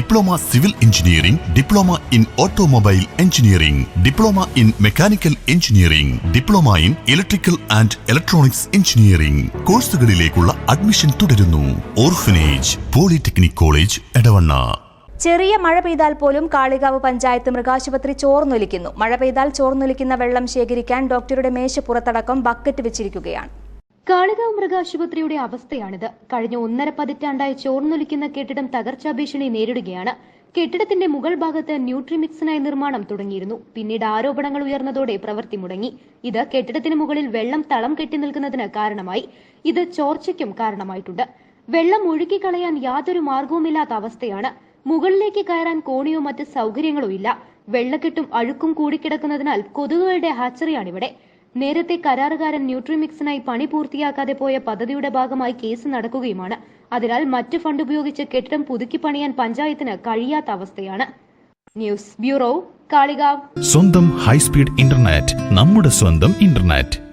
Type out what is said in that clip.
Diploma civil engineering diploma in automobile engineering diploma in mechanical engineering diploma in electrical and electronics engineering. കോഴ്സുകളിലേക്കുള്ള admission തുടരുന്നു. Orphanage polytechnic college Edavanna. ചെറിയ മഴ പെയ്താൽ പോലും കാളികാവ് പഞ്ചായത്ത് മൃഗാശുപത്രി ചോർന്നൊലിക്കുന്നു. മഴ പെയ്താൽ ചോർന്നൊലിക്കുന്ന വെള്ളം ശേഖരിക്കാൻ ഡോക്ടറുടെ മേശപ്പുറത്തടക്കം ബക്കറ്റ് വെച്ചിരിക്കുകയാണ്. കാളികാവ് മൃഗാശുപത്രിയുടെ അവസ്ഥയാണിത്. കഴിഞ്ഞ ഒന്നര പതിറ്റാണ്ടായി ചോർന്നൊലിക്കുന്ന കെട്ടിടം തകർച്ചാ ഭീഷണി നേരിടുകയാണ്. കെട്ടിടത്തിന്റെ മുകൾ ഭാഗത്ത് ന്യൂട്രിമിക്സിനായി നിർമ്മാണം തുടങ്ങിയിരുന്നു. പിന്നീട് ആരോപണങ്ങൾ ഉയർന്നതോടെ പ്രവൃത്തി മുടങ്ങി. ഇത് കെട്ടിടത്തിന് മുകളിൽ വെള്ളം തളം കെട്ടി നിൽക്കുന്നതിന് കാരണമായി. ഇത് ചോർച്ചയ്ക്കും കാരണമായിട്ടുണ്ട്. വെള്ളം ഒഴുക്കിക്കളയാൻ യാതൊരു മാർഗവുമില്ലാത്ത അവസ്ഥയാണ്. മുകളിലേക്ക് കയറാൻ കോണിയോ മറ്റ് സൗകര്യങ്ങളോ ഇല്ല. വെള്ളക്കെട്ടും അഴുക്കും കൂടിക്കിടക്കുന്നതിനാൽ കൊതുകുകളുടെ ഹാച്ചറിയാണിവിടെ. നേരത്തെ കരാറുകാരൻ ന്യൂട്രിമിക്സിനായി പണി പൂർത്തിയാക്കാതെ പോയ പദ്ധതിയുടെ ഭാഗമായി കേസ് നടക്കുകയുമാണ്. അതിനാൽ മറ്റ് ഫണ്ട് ഉപയോഗിച്ച് കെട്ടിടം പുതുക്കി പണിയാൻ പഞ്ചായത്തിന് കഴിയാത്ത അവസ്ഥയാണ്. News bureau Kalikavu. സ്വന്തം ഹൈസ്പീഡ് ഇന്റർനെറ്റ് നമ്മുടെ സ്വന്തം ഇന്റർനെറ്റ്.